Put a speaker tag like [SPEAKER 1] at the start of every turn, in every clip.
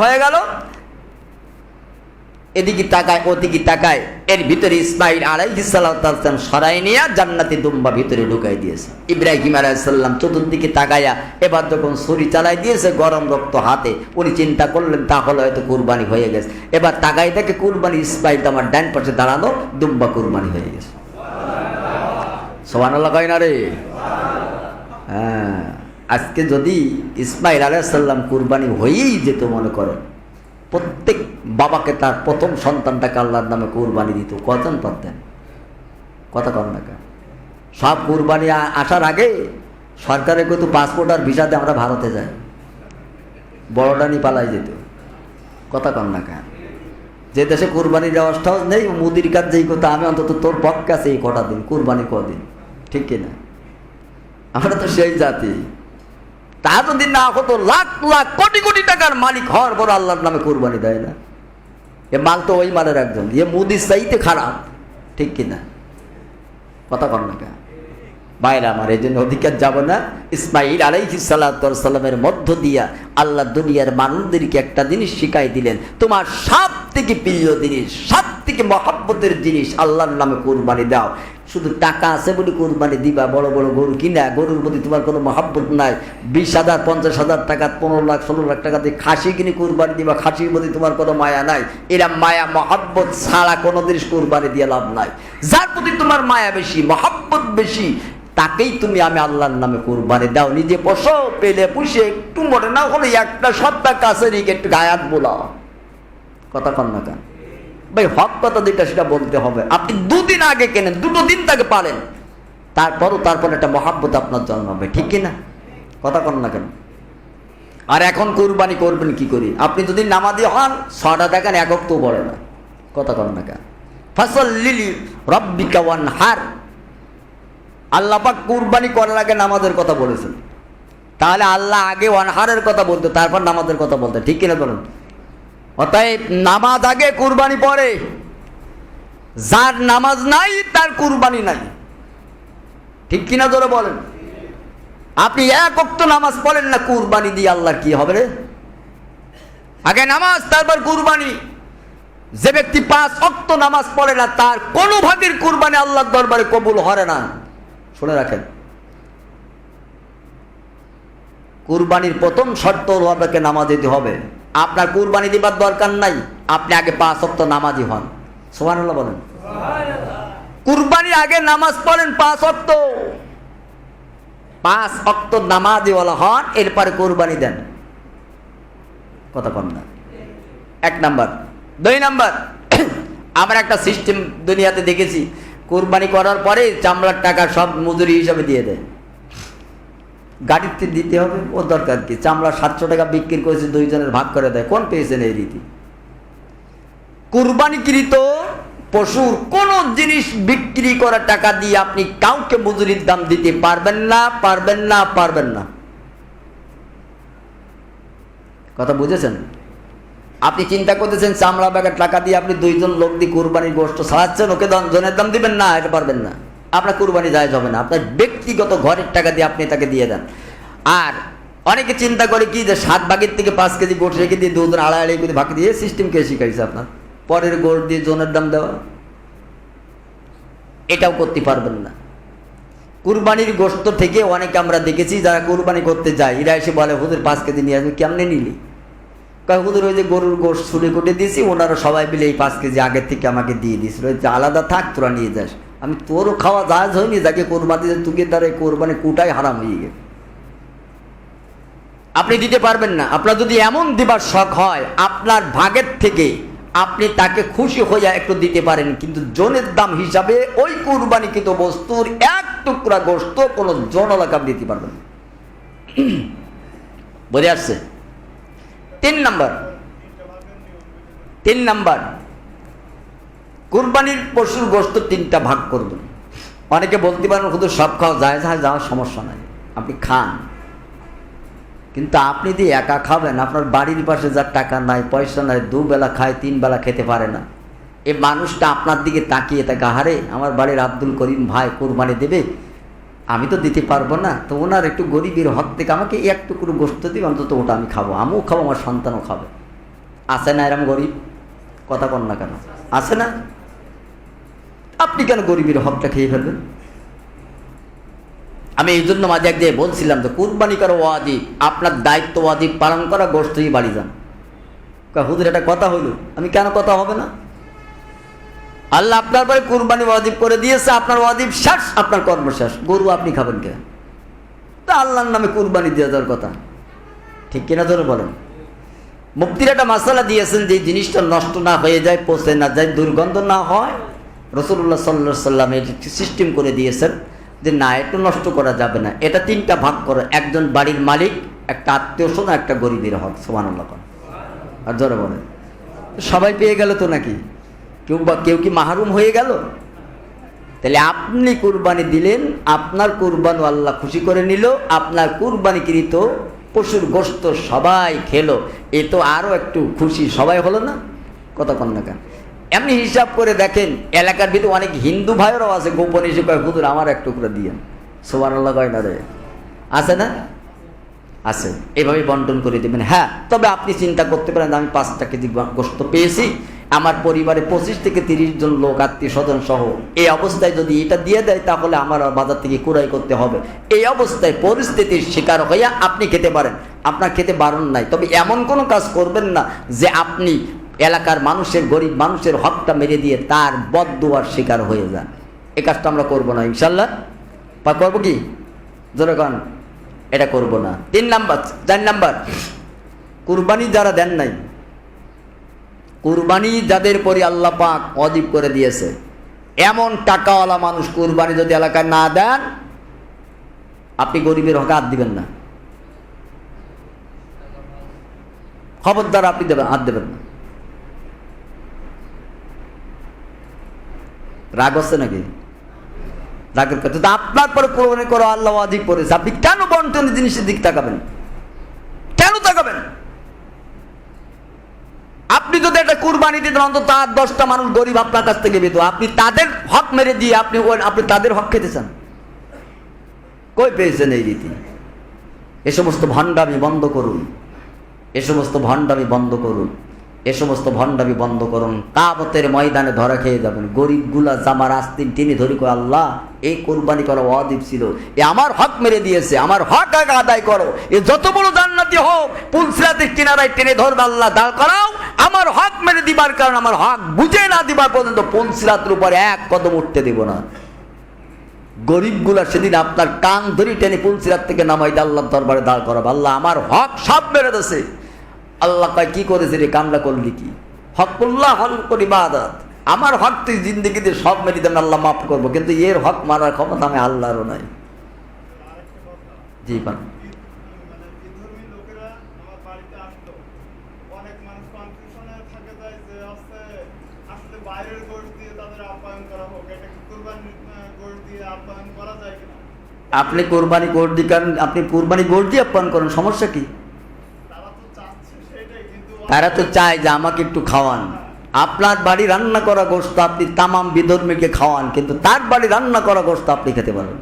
[SPEAKER 1] হয়ে গেল। এদিকে তাকায়, ওদিকে তাকায়। এর ভিতরে ইসমাইল আলাইহিসাল্লাম সরাই নিয়ে জান্নাতি দুম্বা ভিতরে ঢুকাই দিয়েছে। ইব্রাহিম আলাইসাল্লাম চতুর্দিকে তাকাইয়া এবার যখন ছুরি চালাই দিয়েছে গরম রক্ত হাতে, উনি চিন্তা করলেন, তাহলে হয়তো কুরবানি হয়ে গেছে। এবার তাকাই দেখে কুরবানি ইসমাইল তো আমার ডান পাশে দাঁড়ানো, দুম্বা কুরবানি হয়ে গেছে। সোহান কয় না রে? হ্যাঁ। আজকে যদি ইসমাইল আলাইসাল্লাম কুরবানি হয়েই যেত মনে করেন প্রত্যেক বাবাকে তার প্রথম সন্তানটাকে আল্লাহর নামে কুরবানি দিত। কজন পারতেন? কথা কন না কেন? সব কুরবানি আসার আগে সরকারের কিন্তু পাসপোর্ট আর ভিসাতে আমরা ভারতে যাই। বড়টা নিয়ে পালাই যেত। কথা কন না কেন? যে দেশে কুরবানির ব্যবস্থাও নেই, মুদির কাজ যেই কথা, আমি অন্তত তোর পক্ষে আছে এই কটা দিন। কুরবানি কদিন? ঠিক কিনা? আমরা তো সেই জাতি। তা যদি না হতো, লাখ লাখ কোটি কোটি টাকার মালিক হওয়ার পর আল্লাহর নামে কোরবানি দেয় না। এ মাল তো ওই মালের একজন, এ মুদির চাইতে খারাপ, ঠিক কিনা? কথা কর না কেন? বাইরে আমার এই জন্য অধিকার যাব না। ইসমাইল আলাইহি সাল্লামের মধ্য দিয়া আল্লাহ দুনিয়ার মানুষদেরকে একটা জিনিস শিখাই দিলেন, তোমার সব থেকে প্রিয় জিনিস সব থেকে মহাব্বতের জিনিস আল্লাহর নামে কোরবানি দাও। শুধু টাকা আছে বলে কোরবানি দিবা, বড় বড় গরু কিনা, গরুর প্রতি তোমার কোনো মহাব্বত নাই। বিশ হাজার, পঞ্চাশ হাজার টাকা, পনেরো লাখ, ষোলো লাখ টাকা দিয়ে খাসি কিনে কোরবানি দিবা, খাসির প্রতি তোমার কোনো মায়া নাই। এরা মায়া, মহাব্বত ছাড়া কোনো জিনিস কোরবানি দিয়ে লাভ নাই। যার প্রতি তোমার মায়া বেশি, মহাব্বত বেশি তাকেই তুমি আমি আল্লাহর নামে কোরবানি দাও। নিজে পোষো পেলে পুষে, একটু মনে না হলে একটা সপ্তাহ কাছে রেখে একটু গায়াত বোলাও। কথা কন না কেন? ভাই, হক কথা যেটা, সেটা বলতে হবে। আপনি দুদিন আগে কেনেন, দুটো দিন তাকে পারেন তারপরও তারপর একটা মহাব্বত আপনার জন্মাবে ঠিক কিনা? কথা কন না কেন? আর এখন কোরবানি করবেন কি করি? আপনি যদি নামাজি হন ছটা দেখেন একক তো পড়ে না। কথা কন না কেন? ফসল লিলি রব্বিকা ওয়ান হার আল্লাপাক কুরবানি করার আগে নামাজের কথা বলেছেন। তাহলে আল্লাহ আগে ওয়ানহারের কথা বলতো, তারপর নামাজের কথা বলতে, ঠিক কিনা বলুন? অতএব নামাজ আগে কুরবানি পরে। যার নামাজ নাই, তার কুরবানি নাই। ঠিক কিনা ধরে বলেন? আপনি এক অক্ত নামাজ পড়েন না, কুরবানি দিয়ে আল্লাহর কি হবে রে? আগে নামাজ, তারপর কুরবানি। যে ব্যক্তি পাঁচ অক্ত নামাজ পড়ে না, তার কোনো ভাগের কুরবানি আল্লাহর দরবারে কবুল হরে না। রাখেন। কুরবানির প্রথম শর্ত হলো আপনাকে নামাজ দিতে হবে। আপনার কুরবানি দিবার দরকার নাই, আপনি আগে পাঁচ অক্ত নামাজি হন। সোহান বলেন। কুরবানির আগে নামাজ পড়েন পাঁচ অক্ত পাঁচ অক্ত নামাজিওয়ালা হন, এরপরে কোরবানি দেন। কথা কন না। এক নাম্বার। দুই নাম্বার। আমরা একটা সিস্টেম দুনিয়াতে দেখেছি কোরবানি করার পরে চামড়ার টাকা সব মজুরি হিসাবে দিয়ে দেয়। গাড়িতে দিতে হবে ও দরকার কি? চামড়া সাতশো টাকা বিক্রি করেছে, দুইজনের ভাগ করে দেয়। কোন পেয়েছেন এই রীতি? কুরবানিকৃত পশুর কোন জিনিস বিক্রি করা টাকা দিয়ে আপনি কাউকে মজুরির দাম দিতে পারবেন না পারবেন না পারবেন না। কথা বুঝেছেন? আপনি চিন্তা করতেছেন, চামড়া ব্যাগের টাকা দিয়ে আপনি দুইজন লোক দিয়ে কুরবানির গোষ্ঠ সারাচ্ছেন, ওকে জনের দাম দিবেন? না, এটা পারবেন না। আপনার কুরবানি যায় হবে না। আপনার ব্যক্তিগত ঘরের টাকা দিয়ে আপনি তাকে দিয়ে দেন। আর অনেকে চিন্তা করে কি যে সাত ভাগের থেকে পাঁচ কেজি গোট রেখে দিয়ে দুজন আড়াই আড়াই করে ভাগ দিয়ে সিস্টেম কে শিখাইছে আপনার? পরের গোট দিয়ে জনের দাম দেওয়া? এটাও করতে পারবেন না। কুরবানির গোস্ত থেকে অনেকে আমরা দেখেছি, যারা কুরবানি করতে যায়, এরা এসে বলে, হুজুর, পাঁচ কেজি নিয়ে আসবে, কেমনে নিলি? হুজুর, ওই যে গরুর গোশ ছুরি কুটে দিয়েছি, ওনারা সবাই মিলে এই পাঁচ কেজি আগের থেকে আমাকে দিয়ে দিয়েছিল। যে আলাদা থাক, তোরা নিয়ে যাস। আমি তোরও খাওয়া জাহাজ হয়নি, যাকে কোরবানি দিতে তুকে দ্বারা কোরবানি কুটাই হারাম হয়ে গেছে। আপনি দিতে পারবেন না। আপনার যদি এমন দিবার শখ হয়, আপনার ভাগের থেকে আপনি তাকে খুশি হইয়া একটু দিতে পারেন। কিন্তু জনের দাম হিসাবে ওই কুরবানিকৃত বস্তুর এক টুকরা গোস্ত কোনো জন এলাকা দিতে পারবেন। বুঝে আসছে? তিন নাম্বার। তিন নাম্বার। কুরবানির পশুর গোস্ত তিনটা ভাগ করবেন। অনেকে বলতে পারেন শুধু সব খাওয়া যায় যায় যাওয়ার সমস্যা নাই। আপনি খান। কিন্তু আপনি দিয়ে একা খাবেন, আপনার বাড়ির পাশে যার টাকা নাই, পয়সা নাই, দুবেলা খায় তিন বেলা খেতে পারে না। এই মানুষটা আপনার দিকে তাকিয়ে থাকে, আহারে, আমার বাড়ির আব্দুল করিম ভাই কোরবানি দেবে? আমি তো দিতে পারব না, তো ওনার একটু গরিবের হক থেকে আমাকে এক টুকরো গোস্ত দিবে, অন্তত ওটা আমি খাব। আমিও খাব, আমার সন্তানও খাবে। আছে না এরম গরিব? কথা কন না কেন? আছে না? আপনি কেন গরিবের হকটা খেয়ে ফেলবেন? আমি এই জন্য মাঝে এক জায়গায় বলছিলাম যে, কুরবানি করা ওয়াজিব আপনার দায়িত্ব ওয়াজিব পালন করা গোষ্ঠী বাড়ি যান। হুজুর এটা কথা হইল। আমি কেন কথা হবে না? আল্লাহ আপনার পরে কুরবানি ওয়াজিব করে দিয়েছে, আপনার ওয়াজিব শেষ, আপনার কর্ম শেষ। গরু আপনি খাবেন কে? তা আল্লাহর নামে কুরবানি দিয়ে দেওয়ার কথা। ঠিক কিনা ধরে বলেন? মুক্তির একটা মশালা দিয়েছেন যে জিনিসটা নষ্ট না হয়ে যায়, পচে না যায়, দুর্গন্ধ না হয়। রসুল্লাহ সাল্লা সাল্লাম এটি সিস্টেম করে দিয়েছেন যে না, একটু নষ্ট করা যাবে না। এটা তিনটা ভাগ করো। একজন বাড়ির মালিক, একটা আত্মীয় শোনা একটা গরিবের হক। সোমানুল্লাহ আর জোরে বলেন। সবাই পেয়ে গেল তো নাকি? কেউ বা কেউ কি মাহরুম হয়ে গেল? তাহলে আপনি কুরবানি দিলেন, আপনার কুরবান আল্লাহ খুশি করে নিল, আপনার কুরবানি কুরবানিকৃত পশুর গোস্ত সবাই খেলো। এ তো আরও একটু খুশি সবাই হলো না? কত কন্যা কেন? এমনি হিসাব করে দেখেন, এলাকার ভিতরে অনেক হিন্দু ভাইয়েরাও আছে, গোপন এসে কয়, হুজুর, আমার এক টুকরা দিয়ে সোমান আল্লাহ কয়, না রে। আছে না? আছে। এভাবে বন্টন করে দেবেন। হ্যাঁ তবে আপনি চিন্তা করতে পারেন আমি পাঁচটা কেজি গোস্ত পেয়েছি। আমার পরিবারে পঁচিশ থেকে তিরিশ জন লোক, আত্মীয় স্বজন সহ। এই অবস্থায় যদি এটা দিয়ে দেয়, তাহলে আমার বাজার থেকে কুড়াই করতে হবে। এই অবস্থায় পরিস্থিতির শিকার হইয়া আপনি খেতে পারেন। আপনার খেতে বারণ নাই। তবে এমন কোনো কাজ করবেন না যে আপনি এলাকার মানুষের, গরিব মানুষের হকটা মেরে দিয়ে তার বদদুয়ার শিকার হয়ে যান। এ কাজটা আমরা করব না, ইনশাল্লাহ। বা করব কি? জোরে কন, এটা করব না। তিন নাম্বার, চার নাম্বার। কুরবানি যারা দেন নাই কুরবানি যাদের পরে আল্লাহ পাক অজীব করে দিয়েছে। এমন টাকাওয়ালা মানুষ কুরবানি যদি এলাকায় না দেন, আপনি গরিবের হকে হাত দিবেন না। খবরদার আপনি দেবেন হাত দেবেন না। রাগ হচ্ছে নাকি? রাগের কথা। তো আপনার পরে কোরবানি করো আল্লাহ অধিক করেছে। আপনি কেন বন্টনের জিনিসের দিক তাকাবেন? কেন তাকাবেন? আপনি যদি একটা কুরবানি দিতেন, অন্তত আট, দশটা মানুষ গরিব আপনার কাছ থেকে পেত আপনি তাদের হক মেরে দিয়ে আপনি আপনি তাদের হক খেতে চান কই পেয়েছেন এই রীতি? এ সমস্ত ভণ্ডামি বন্ধ করুন। এ সমস্ত ভণ্ডামি বন্ধ করুন। এ সমস্ত ভণ্ডামি বন্ধ করুন। কাবতের ময়দানে ধরা খেয়ে যাবেন। গরিবগুলা জামার আস্তিন টেনে ধরি করে আল্লাহ, এই কোরবানি করা অদীপ ছিল। এ আমার হক মেরে দিয়েছে। আমার হক আগে আদায় করো। এ যত বড় জান্নাতি হোক, পুলসিরাতের কিনারায় টেনে ধরবে আল্লাহ। দাঁড় করাও। দিবার কারণ আমার হক বুঝে না দিবার পর্যন্ত পুলসিরাতের উপরে এক কদম উঠতে দেব না। গরিবগুলা সেদিন আপনার কান ধরি টেনে পুলসিরাত থেকে নামাই দিয়ে আল্লাহর দরবারে দাঁড় করাবে। আল্লাহ আমার হক সব মেরে দেছে আল্লাহ কয়, কি করেছে রে কামলা করলি কি? হকুল্লাহ হল করি বাদাত আমার হক তুই জিন্দিগিতে সব মেরে দেন আল্লাহ মাফ করব। কিন্তু এর হক মারার ক্ষমতা আমি আল্লাহরও নাই। জি, পান।
[SPEAKER 2] অনেক মানুষ কনফিউশনে থাকে যায় যে আসতে আসলে বাইরের গোশ দিয়ে তাদের আপ্যায়ন করা হোক এটা কি কুরবানির গোশ দিয়ে আপ্যায়ন করা যায় কিনা?
[SPEAKER 1] আপনি কোরবানি গোট দিয়ে কারণ আপনি কোরবানি গোট দিয়ে আপ্যায়ন করেন সমস্যা কি?
[SPEAKER 2] তারা তো চাচ্ছে সেটাই কিন্তু
[SPEAKER 1] তারা তো চায় যে আমাকে একটু খাওয়ান। আপনার বাড়ি রান্না করা গোস্ত আপনি তামাম বিধর্মীকে খাওয়ান কিন্তু তার বাড়ি রান্না করা গোস্ত আপনি খেতে পারবেন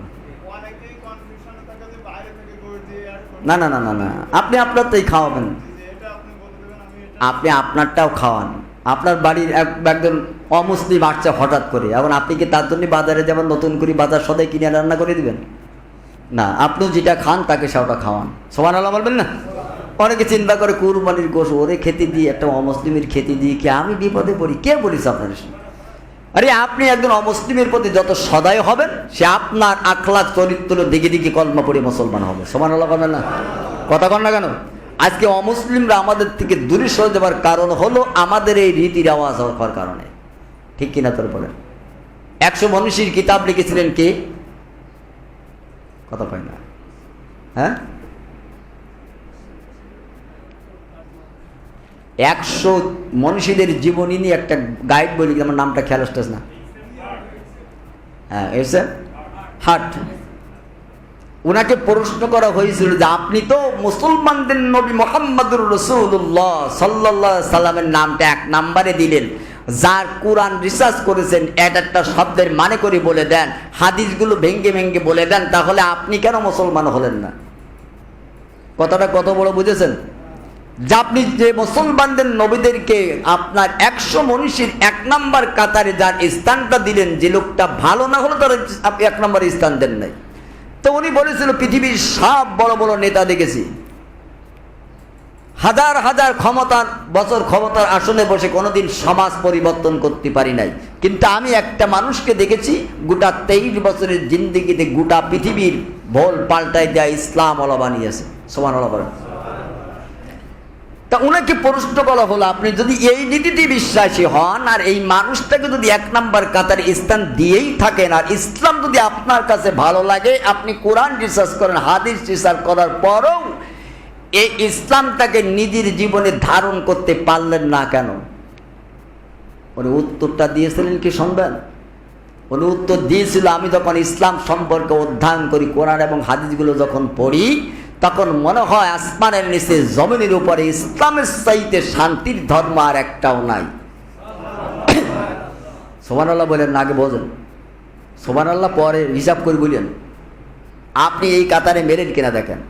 [SPEAKER 1] না না না না না আপনি আপনারটাই খাওয়াবেন
[SPEAKER 2] যে এটা আপনি বলে দেবেন আমি এটা
[SPEAKER 1] আপনি আপনারটাও খাওয়ান। আপনার বাড়ির এক- একজন অমুসলিম আসছে হঠাৎ করে। এখন আপনি কি তার জন্য বাজারে যেমন নতুন করে বাজার সদাই কিনে রান্না করে দিবেন? না আপনি যেটা খান, তাকে সেটা খাওয়ান। সমান আল্লাহ বলবেন না? অনেকে চিন্তা করে কুরবানির গোশ, ওরে খেতে দিয়ে, একটা অমুসলিমের খেতে দিয়ে কি আমি বিপদে পড়ি? কে বলিস আপনার আরে আপনি একজন অমুসলিমের প্রতি যত সদায় হবেন, সে আপনার আখলাক চরিত্র দিকে দিকে কলমা পড়ে মুসলমান হবে। সমান আল্লাহ বলবেন না? কথা কন না কেন? আজকে অমুসলিমরা আমাদের থেকে দূরে সরে যাবার কারণ হলো আমাদের এই রীতির আওয়াজ হওয়ার কারণে। ঠিক কিনা তোর বলেন? একশো মনীষীর কিতাব লিখেছিলেন কে? কথা কয় না। হ্যাঁ? একশো মনীষীদের জীবনী নিয়ে একটা গাইড বই লিখে আমার নামটা খেয়াল আসতেছে না। হ্যাঁ এসে? হাট। ওনাকে প্রশ্ন করা হয়েছিল যে আপনি তো মুসলমানদের নবী মোহাম্মদুর রসুল্লাহ সাল্লাহ সাল্লামের নামটা এক নাম্বারে দিলেন। যার কোরআন রিসার্চ করেছেন, এক একটা শব্দের মানে করে বলে দেন, হাদিসগুলো ভেঙ্গে ভেঙ্গে বলে দেন, তাহলে আপনি কেন মুসলমান হলেন না? কথাটা কত বড় বুঝেছেন? যে আপনি যে মুসলমানদের নবীদেরকে আপনার একশো মনীষীর এক নাম্বার কাতারে যার স্থানটা দিলেন, যে লোকটা ভালো না হলে তার এক নম্বর স্থান দেন নাই। তো উনি বলেছিল, পৃথিবীর সব বড় বড় নেতা দেখেছি। হাজার হাজার ক্ষমতার, বছর ক্ষমতার আসনে বসে কোনোদিন সমাজ পরিবর্তন করতে পারি নাই। কিন্তু আমি একটা মানুষকে দেখেছি, গোটা তেইশ বছরের জিন্দিগিতে গোটা পৃথিবীর ভোল পাল্টাই দেয়া ইসলাম বানিয়েছে সমান বলেন। তা ওনাকে প্রশ্ন বলা হলো, আপনি যদি এই নীতিতে বিশ্বাসী হন আর এই মানুষটাকে যদি এক নাম্বার কাতার স্থান দিয়েই থাকেন, আর ইসলাম যদি আপনার কাছে ভালো লাগে, আপনি কোরআন রিসার্চ করেন, হাদিস রিসার্চ করার পরও এই ইসলামটাকে নিজের জীবনে ধারণ করতে পারলেন না কেন? উনি উত্তরটা দিয়েছিলেন কি শুনবেন উনি উত্তর দিয়েছিল, আমি যখন ইসলাম সম্পর্কে অধ্যয়ন করি, কোরআন এবং হাদিসগুলো যখন পড়ি তখন মনে হয় আসমানের নিচে জমিনের উপরে ইসলামের চাইতে শান্তির ধর্ম আর একটাও নাই। সোমান আল্লাহ বলেন, না আগে বোঝেন। সোমান আল্লাহ পরে হিসাব করে বলেন। আপনি এই কাতারে মেরেন কিনা দেখেন।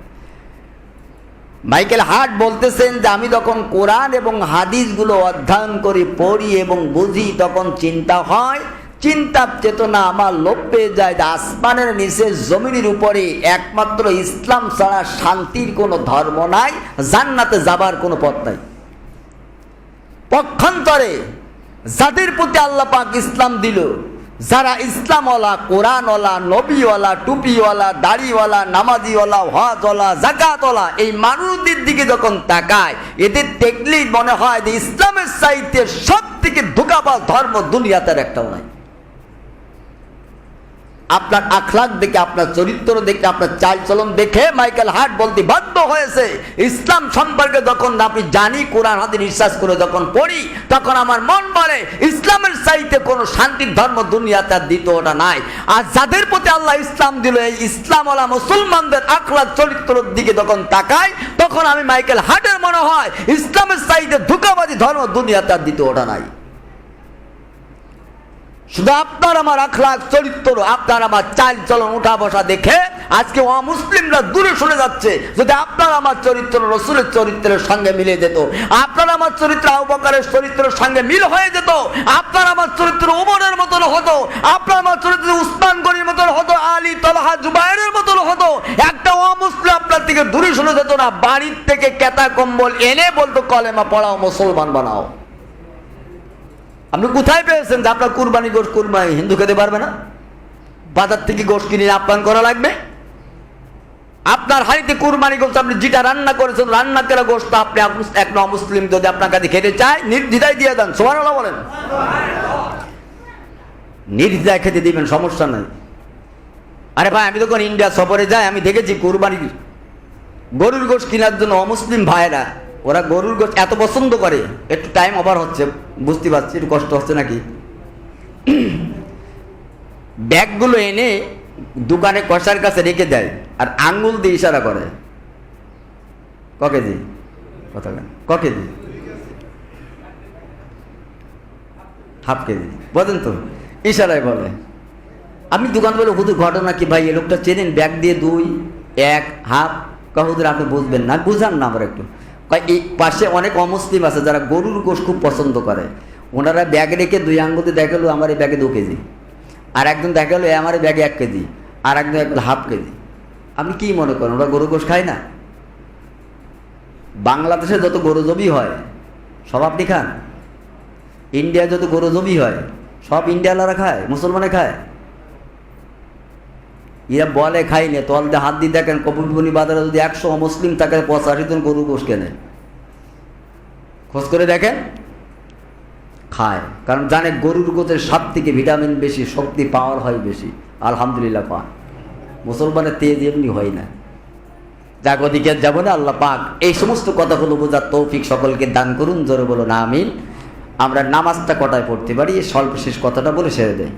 [SPEAKER 1] মাইকেল হার্ট বলতেছেন যে, আমি যখন কোরআন এবং হাদিসগুলো অধ্যয়ন করি, পড়ি এবং বুঝি, তখন চিন্তা হয় চিন্তা চেতনা আমার লোপ পেয়ে যায় আসমানের নিচে জমিনের উপরে একমাত্র ইসলাম ছাড়া শান্তির কোনো ধর্ম নাই, জান্নাতে যাবার কোনো পথ নাই। পক্ষান্তরে যাদের প্রতি আল্লাহ পাক ইসলাম দিল, যারা ইসলামওয়ালা, কোরআনওয়ালা, নবীওয়ালা, টুপিওয়ালা, দাড়িওয়ালা, নামাজিওয়ালা হজওয়ালা জাকাতওয়ালা এই মানুষদের দিকে যখন তাকায়, এদের দেখলেই মনে হয় যে ইসলামের সাহিত্যে সব থেকে ধোকাবাজ ধর্ম দুনিয়াতে একটাও নাই। আপনার আখলাক দেখে, আপনার চরিত্র দেখে, আপনার চালচলন দেখে মাইকেল হার্ট বলতে বাধ্য হয়েছে, ইসলাম সম্পর্কে যখন আপনি জানি, কোরআন হাতে বিশ্বাস করে যখন পড়ি, তখন আমার মন বলে, ইসলামের চাইতে কোনো শান্তির ধর্ম দুনিয়াতে আর দ্বিতীয়টা নাই। আর যাদের প্রতি আল্লাহ ইসলাম দিল, এই ইসলামওয়ালা মুসলমানদের আখলাক চরিত্রের দিকে যখন তাকাই তখন আমি মাইকেল হার্টের মনে হয়, ইসলামের চাইতে ধোকাবাজি ধর্ম দুনিয়াতে আর দ্বিতীয়টা নাই। শুধু আপনার আমার আখলাক চরিত্র, আপনার আমার চাল চলন, উঠা বসা দেখে আজকে অমুসলিমরা দূরে সরে যাচ্ছে। যদি আপনার আমার চরিত্র রসুলের চরিত্রের সঙ্গে মিলে যেত, আপনার আমার চরিত্র আবকারের চরিত্রের সঙ্গে মিল হয়ে যেত, আপনার আমার চরিত্র উমরের মতন হতো, আপনার আমার চরিত্র উসমান গনির মতন হতো, আলী, তলাহা, জুবাইরের মতন হতো। একটা অমুসলিম আপনার থেকে দূরে সরে যেত না, বাড়ির থেকে কেতা কম্বল এনে বলতো, কলেমা পড়াও, মুসলমান বানাও। আপনি কোথায় পেয়েছেন যে আপনার কুরবানি গোশ কুরবানি? হিন্দু খেতে পারবে না? বাজার থেকে গোশ কিনে আপ্যায়ন করা লাগবে? আপনার হাড়িতে কুরবানি গোস্ত আপনি যেটা রান্না করেছেন, রান্না করা গোস্ত আপনি এক ন মুসলিম যদি আপনার কাছে খেতে চায়, নির্দ্বিধায় দিয়ে দেন। সবার সোমান বলেন। নির্দ্বিধায় খেতে দিবেন, সমস্যা নাই। আরে ভাই, আমি যখন ইন্ডিয়া সফরে যাই, আমি দেখেছি কুরবানির গরুর গোশ কেনার জন্য অমুসলিম ভাইয়েরা ওরা গরুর গোশ এত পছন্দ করে, একটু টাইম ওভার হচ্ছে, বুঝতে পারছি, একটু কষ্ট হচ্ছে নাকি? ব্যাগগুলো এনে দোকানে কষার কাছে রেখে দেয় আর আঙ্গুল দিয়ে ইশারা করে। ক কেজি কথা ক কেজি হাফ কেজি। বলেন তো? ইশারায় বলে। আমি দোকান বলে হুদুর ঘটনা কি ভাই? এ লোকটা চেনেন? ব্যাগ দিয়ে দুই, এক, হাফ? কহুদুর আপনি বুঝবেন না। বুঝান না আমার একটু। কয় এই পাশে অনেক অমুসলিম আছে যারা গরুর গোশ খুব পছন্দ করে। ওনারা ব্যাগ রেখে দুই আঙ্গুতে দেখাল, আমার এই ব্যাগে দু কেজি। আর একজন দেখাল আমার এই ব্যাগে এক কেজি। আর একজন এক হাফ কেজি। আপনি কি মনে করেন ওরা গরু গোশ খায় না? বাংলাদেশে যত গরু জমি হয়, সব আপনি খান। ইন্ডিয়ায় যত গরু জমি হয়, সব ইন্ডিয়ালারা খায় মুসলমানে খায়। এরা বলে, খাই নে তল দিয়ে হাত দিয়ে দেখেন কপুরপুনি বাজারে যদি একশো মুসলিম থাকে, পঁচাশি জন গরু গোশ কেনে। খোঁজ করে দেখেন, খায়। কারণ জানে গরুর গোছের সব থেকে ভিটামিন বেশি, শক্তি পাওয়ার হয় বেশি। আলহামদুলিল্লাহ পাক। মুসলমানের তেজ এমনি হয় না। যাক, ওদিকে যাব না, আল্লাহ পাক এই সমস্ত কথাগুলো বোঝার তৌফিক সকলকে দান করুন, জোরে বলো না আমিন। আমরা নামাজটা কটায় পড়তে পারি? এই সর্বশেষ কথাটা বলে সেরে দেয়